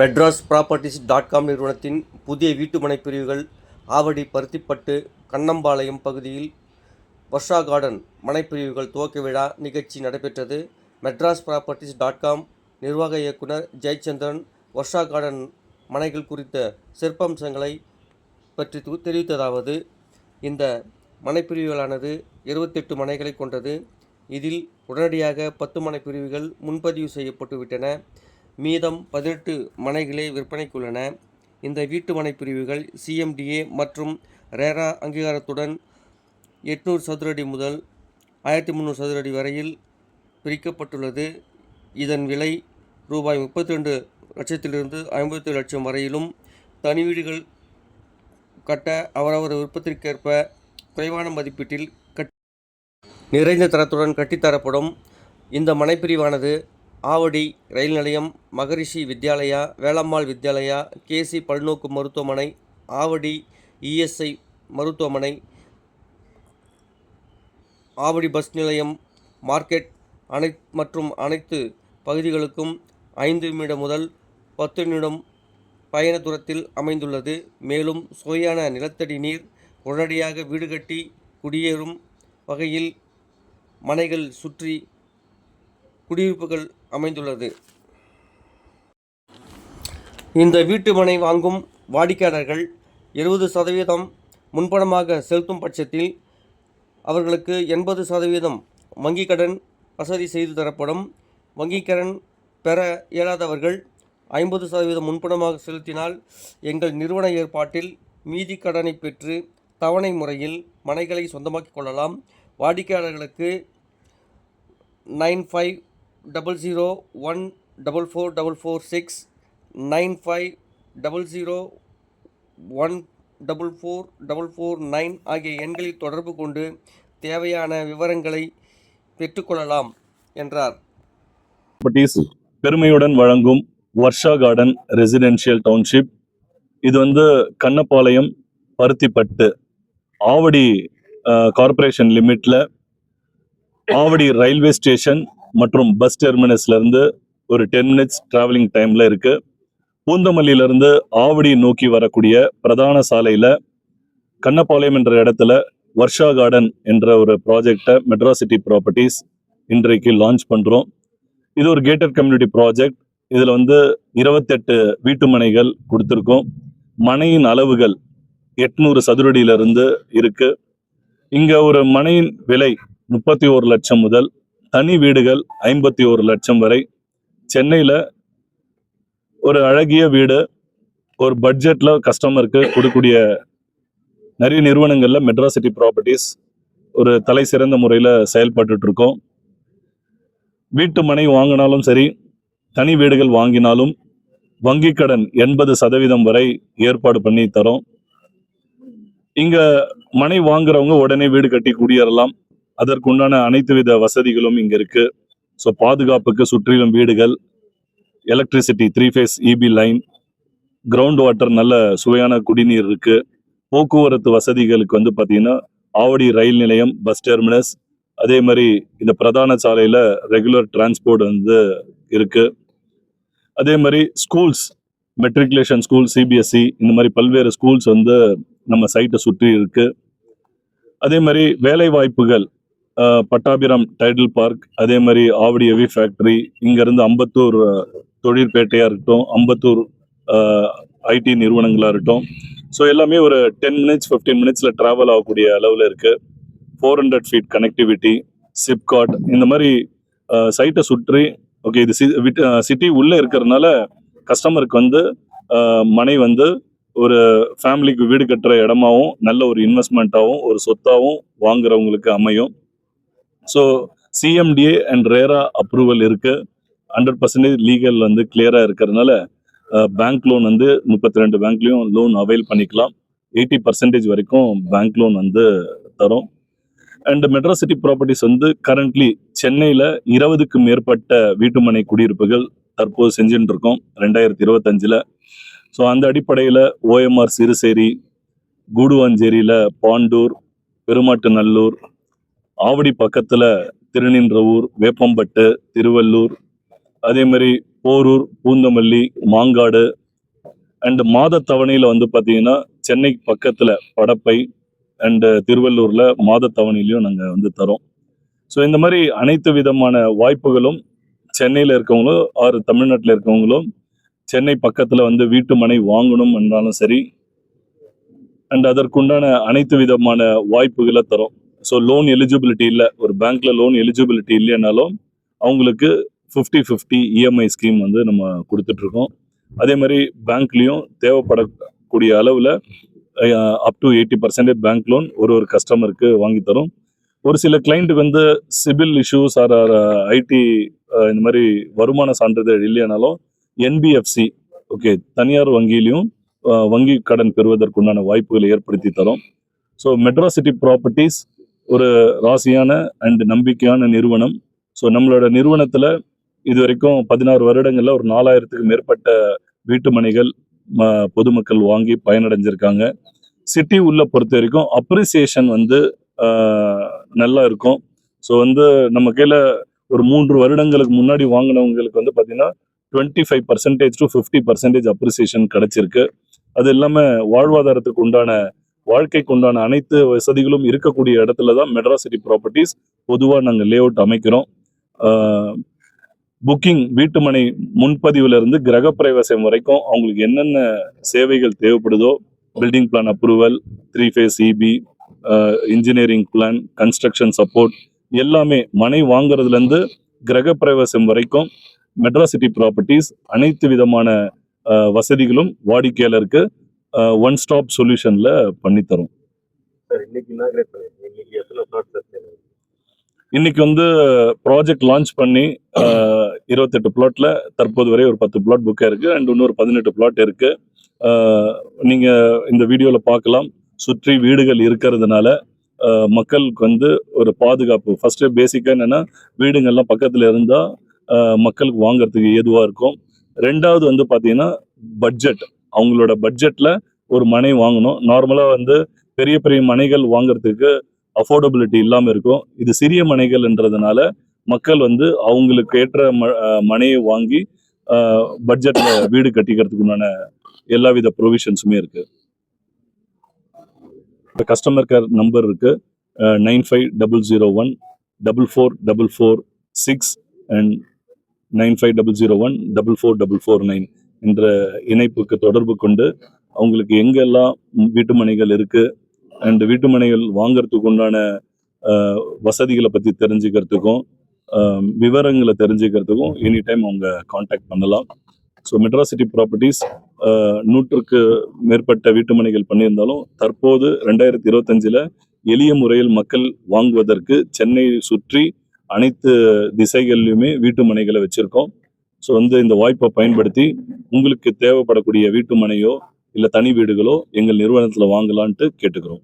Madras properties dot com நிறுவனத்தின் புதிய வீட்டுமனை பிரிவுகள் ஆவடி பருத்திப்பட்டு கண்ணம்பாளையம் பகுதியில் வர்ஷா கார்டன் மனைப்பிரிவுகள் துவக்க விழா நிகழ்ச்சி நடைபெற்றது. மெட்ராஸ் ப்ராப்பர்ட்டிஸ் டாட் காம் நிர்வாக இயக்குனர் ஜெயச்சந்திரன் வர்ஷா கார்டன் மனைகள் குறித்த சிற்பம்சங்களை பற்றி தெரிவித்ததாவது இந்த மனைப்பிரிவுகளானது இருபத்தெட்டு மனைகளை கொண்டது. இதில் உடனடியாக பத்து மனைப்பிரிவுகள் முன்பதிவு செய்யப்பட்டுவிட்டன. மீதம் பதினெட்டு மனைகளே விற்பனைக்குள்ளன. இந்த வீட்டு மனைப்பிரிவுகள் சிஎம்டிஏ மற்றும் ரேரா அங்கீகாரத்துடன் எட்நூறு சதுரடி முதல் ஆயிரத்தி முந்நூறு சதுரடி வரையில் பிரிக்கப்பட்டுள்ளது. இதன் விலை ரூபாய் முப்பத்தி ரெண்டு லட்சத்திலிருந்து ஐம்பத்தி லட்சம் வரையிலும் தனி வீடுகள் கட்ட அவரவர் விருப்பத்திற்கேற்ப குறைவான மதிப்பீட்டில் கட் நிறைந்த தரத்துடன் கட்டித்தரப்படும் இந்த மனைப்பிரிவானது ஆவடி ரயில் நிலையம் மகரிஷி வித்யாலயா வேளம்மாள் வித்யாலயா கேசி பல்நோக்கு மருத்துவமனை ஆவடி இஎஸ்ஐ மருத்துவமனை ஆவடி பஸ் நிலையம் மார்க்கெட் அனை மற்றும் அனைத்து பகுதிகளுக்கும் ஐந்து நிமிடம் முதல் பத்து நிமிடம் பயண தூரத்தில் அமைந்துள்ளது. மேலும் சுவையான நிலத்தடி நீர் உடனடியாக வீடு கட்டி குடியேறும் வகையில் மனைகள் சுற்றி குடியிருப்புகள் அமைந்துள்ளது. இந்த வீட்டு மனை வாங்கும் வாடிக்கையாளர்கள் இருபது சதவீதம் முன்பணமாக செலுத்தும் பட்சத்தில் அவர்களுக்கு எண்பது சதவீதம் வங்கிக் கடன் வசதி செய்து தரப்படும். வங்கிக் கடன் பெற இயலாதவர்கள் ஐம்பது சதவீதம் முன்பணமாக செலுத்தினால் எங்கள் நிறுவன ஏற்பாட்டில் மீதி கடனை பெற்று தவணை முறையில் மனைகளை சொந்தமாக்கிக் கொள்ளலாம். வாடிக்கையாளர்களுக்கு nine five double zero one double four double four six nine five double zero one double four double four nine ஆகிய எண்களில் தொடர்பு கொண்டு தேவையான விவரங்களை பெற்றுக்கொள்ளலாம் என்றார். ப்ராப்பர்ட்டிஸ் பெருமையுடன் வழங்கும் வர்ஷா கார்டன் ரெசிடென்ஷியல் டவுன்ஷிப். இது வந்து கண்ணப்பாளையம் பருத்திப்பட்டு ஆவடி கார்ப்பரேஷன் லிமிட்ல ஆவடி ரயில்வே ஸ்டேஷன் மற்றும் பஸ் டெர்மினஸ்லேருந்து ஒரு டென் மினிட்ஸ் டிராவலிங் டைமில் இருக்குது பூந்தமல்லியில இருந்து ஆவடி நோக்கி வரக்கூடிய பிரதான சாலையில் கண்ணப்பாளையம் என்ற இடத்துல வர்ஷா கார்டன் என்ற ஒரு ப்ராஜெக்டை மெட்ராசிட்டி ப்ராப்பர்ட்டிஸ் இன்றைக்கு லான்ச் பண்ணுறோம் இது ஒரு கேட்டட் கம்யூனிட்டி ப்ராஜெக்ட் இதில் வந்து இருபத்தெட்டு வீட்டு மனைகள் கொடுத்துருக்கோம். மனையின் அளவுகள் எட்நூறு சதுரடியிலிருந்து இருக்குது இங்கே ஒரு மனையின் விலை முப்பத்தி ஒரு லட்சம் முதல் தனி வீடுகள் ஐம்பத்தி ஒரு லட்சம் வரை. சென்னையில் ஒரு அழகிய வீடு ஒரு பட்ஜெட்டில் கஸ்டமருக்கு கொடுக்கக்கூடிய நிறைய நிறுவனங்களில் மெட்ராசிட்டி ப்ராப்பர்ட்டிஸ் ஒரு தலை சிறந்த முறையில் செயல்பட்டுருக்கோம் வீட்டு மனை வாங்கினாலும் சரி தனி வீடுகள் வாங்கினாலும் வங்கி கடன் எண்பது சதவீதம் வரை ஏற்பாடு பண்ணி தரோம். இங்கே மனை வாங்குறவங்க உடனே வீடு கட்டி குடியேறலாம். அதற்குண்டான அனைத்து வித வசதிகளும் இங்கே இருக்கு. ஸோ பாதுகாப்புக்கு சுற்றிலும் வீடுகள் electricity three phase EB line ground water நல்ல சுவையான குடிநீர் இருக்கு. போக்குவரத்து வசதிகளுக்கு வந்து பார்த்திங்கன்னா ஆவடி ரயில் நிலையம் பஸ் டெர்மினஸ் அதே மாதிரி இந்த பிரதான சாலையில் ரெகுலர் டிரான்ஸ்போர்ட் வந்து இருக்கு. அதே மாதிரி ஸ்கூல்ஸ் மெட்ரிகுலேஷன் ஸ்கூல் சிபிஎஸ்சி இந்த மாதிரி பல்வேறு ஸ்கூல்ஸ் வந்து நம்ம சைட்டை சுற்றி இருக்கு. அதே மாதிரி வேலை வாய்ப்புகள் பட்டாபிராம் டைடல் பார்க் அதே மாதிரி ஆவடி எவி ஃபேக்டரி இங்கேருந்து அம்பத்தூர் தொழிற்பேட்டையாக இருக்கட்டும் அம்பத்தூர் ஐடி நிறுவனங்களாக இருக்கட்டும். ஸோ எல்லாமே ஒரு டென் மினிட்ஸ் ஃபிஃப்டீன் மினிட்ஸில் ட்ராவல் ஆகக்கூடிய அளவில் இருக்குது four hundred feet connectivity SIPCOT இந்த மாதிரி சைட்டை சுற்றி ஓகே இது சிட்டி உள்ளே இருக்கிறதுனால கஸ்டமருக்கு வந்து மனை வந்து ஒரு ஃபேமிலிக்கு வீடு கட்டுற இடமாவும் நல்ல ஒரு இன்வெஸ்ட்மெண்ட்டாகவும் ஒரு சொத்தாகவும் வாங்குறவங்களுக்கு அமையும். So CMDA and RERA approval இருக்கு. ஹண்ட்ரட் பர்சன்டேஜ் லீகல் வந்து கிளியராக இருக்கிறதுனால பேங்க் லோன் வந்து முப்பத்தி ரெண்டு பேங்க்லேயும் லோன் அவைல் பண்ணிக்கலாம். எயிட்டி பர்சன்டேஜ் வரைக்கும் பேங்க் லோன் வந்து தரும். அண்ட் மெட்ராசிட்டி ப்ராப்பர்ட்டிஸ் வந்து கரண்ட்லி சென்னையில் இருபதுக்கு மேற்பட்ட வீட்டுமனை குடியிருப்புகள் தற்போது செஞ்சுட்டு இருக்கோம் ரெண்டாயிரத்தி இருபத்தஞ்சில். ஸோ அந்த அடிப்படையில் ஓஎம்ஆர் சிறுசேரி கூடுவாஞ்சேரியில் பாண்டூர் பெருமாட்டு நல்லூர் ஆவடி பக்கத்தில் திருநின்றவூர் வேப்பம்பட்டு திருவள்ளூர் அதே மாதிரி போரூர் பூந்தமல்லி மாங்காடு அண்டு மாதத்தவணையில் வந்து பார்த்தீங்கன்னா சென்னை பக்கத்தில் படப்பை அண்டு திருவள்ளூரில் மாதத்தவணையிலையும் நாங்கள் வந்து தரோம். ஸோ இந்த மாதிரி அனைத்து விதமான வாய்ப்புகளும் சென்னையில் இருக்கவங்களும் ஆறு தமிழ்நாட்டில் இருக்கவங்களும் சென்னை பக்கத்தில் வந்து வீட்டு மனை வாங்கணும் என்றாலும் சரி அண்ட் அதற்குண்டான அனைத்து விதமான வாய்ப்புகளை தரும். ஸோ லோன் எலிஜிபிலிட்டி இல்லை. ஒரு பேங்க்ல லோன் எலிஜிபிலிட்டி இல்லைனாலும் அவங்களுக்கு ஃபிஃப்டி ஃபிஃப்டி இஎம்ஐ ஸ்கீம் வந்து நம்ம கொடுத்துட்ருக்கோம். அதே மாதிரி பேங்க்லேயும் தேவைப்படக்கூடிய அளவில் up to eighty percentage bank loan ஒரு ஒரு கஸ்டமருக்கு வாங்கி தரும். ஒரு சில கிளைண்ட்டுக்கு வந்து சிபில் இஷ்யூஸ் ஆர் ஐடி இந்த மாதிரி வருமான சான்றிதழ் இல்லைனாலும் என்பிஎஃப்சி ஓகே தனியார் வங்கியிலையும் வங்கி கடன் பெறுவதற்குண்டான வாய்ப்புகளை ஏற்படுத்தி தரும். ஸோ மெட்ராசிட்டி ப்ராப்பர்ட்டிஸ் ஒரு ராசியான அண்ட் நம்பிக்கையான நிறுவனம். ஸோ நம்மளோட நிறுவனத்தில் இது வரைக்கும் பதினாறு வருடங்களில் ஒரு நாலாயிரத்துக்கு மேற்பட்ட வீட்டு மனைகள் ம- பொதுமக்கள் வாங்கி பயனடைஞ்சிருக்காங்க. சிட்டி உள்ள பொறுத்த வரைக்கும் அப்ரிசியேஷன் வந்து நல்லா இருக்கும். ஸோ வந்து நம்ம கையில் ஒரு மூன்று வருடங்களுக்கு முன்னாடி வாங்கினவங்களுக்கு வந்து பார்த்தீங்கன்னா twenty five percentage to fifty percentage appreciation கிடச்சிருக்கு. அது இல்லாமல் வாழ்வாதாரத்துக்கு உண்டான வாழ்க்கைக்கு உண்டான அனைத்து வசதிகளும் இருக்கக்கூடிய இடத்துல தான் மெட்ராசிட்டி ப்ராப்பர்ட்டிஸ் பொதுவாக நாங்கள் லே அவுட் அமைக்கிறோம். புக்கிங் வீட்டுமனை முன்பதிவுல இருந்து கிரகப்பிரவேசம் வரைக்கும் அவங்களுக்கு என்னென்ன சேவைகள் தேவைப்படுதோ building plan approval three phase EB engineering plan construction support எல்லாமே மனை வாங்குறதுலேருந்து கிரகப்பிரவேசம் வரைக்கும் மெட்ராசிட்டி ப்ராப்பர்ட்டிஸ் அனைத்து விதமான வசதிகளும் வாடிக்கையாளருக்கு ஒன் ஸ்டாப் சொல்யூஷன்ல பண்ணித்தரும் சார் இன்னைக்கு வந்து ப்ராஜெக்ட் லான்ச் பண்ணி இருபத்தெட்டு பிளாட்ல தற்போது வரை ஒரு பத்து பிளாட் புக்காக இருக்கு. அண்ட் இன்னொரு பதினெட்டு பிளாட் இருக்கு. நீங்க இந்த வீடியோல பார்க்கலாம். சுற்றி வீடுகள் இருக்கிறதுனால மக்களுக்கு வந்து ஒரு பாதுகாப்பு. ஃபர்ஸ்ட் பேசிக்கா என்னன்னா வீடுங்கள்லாம் பக்கத்துல இருந்தா மக்களுக்கு வாங்குறதுக்கு ஏதுவா இருக்கும். ரெண்டாவது வந்து பாத்தீங்கன்னா பட்ஜெட் அவங்களோட பட்ஜெட்ல ஒரு மனை வாங்கணும். நார்மலா வந்து பெரிய பெரிய மனைகள் வாங்குறதுக்கு அஃபோர்டபிலிட்டி இல்லாமல் இருக்கும். இது சிறிய மனைகள்ன்றதுனால மக்கள் வந்து அவங்களுக்கு ஏற்ற ம- மனையை வாங்கி பட்ஜெட்ல வீடு கட்டிக்கிறதுக்குண்டான எல்லா வித ப்ரொவிஷன்ஸுமே இருக்கு. கஸ்டமர் கேர் நம்பர் இருக்கு. Nine five double zero one double four double four six and nine five double zero one double four double four nine என்ற இணைப்புக்கு தொடர்பு கொண்டு அவங்களுக்கு எங்கெல்லாம் வீட்டு மனைகள் இருக்கு அண்ட் வீட்டு மனைகள் உண்டான வசதிகளை பற்றி தெரிஞ்சுக்கிறதுக்கும் விவரங்களை தெரிஞ்சுக்கிறதுக்கும் எனி டைம் அவங்க காண்டாக்ட் பண்ணலாம். ஸோ மெட்ராசிட்டி ப்ராப்பர்ட்டிஸ் நூற்றுக்கு மேற்பட்ட வீட்டுமனைகள் பண்ணியிருந்தாலும் தற்போது ரெண்டாயிரத்தி இருபத்தஞ்சில் எளிய முறையில் மக்கள் வாங்குவதற்கு சென்னை சுற்றி அனைத்து திசைகள்லையுமே வீட்டு மனைகளை வச்சுருக்கோம். ஸோ வந்து இந்த வாய்ப்பை பயன்படுத்தி உங்களுக்கு தேவைப்படக்கூடிய வீட்டு மனையோ இல்லை தனி வீடுகளோ எங்கள் நிறுவனத்தில் வாங்கலான்ட்டு கேட்டுக்கிறோம்.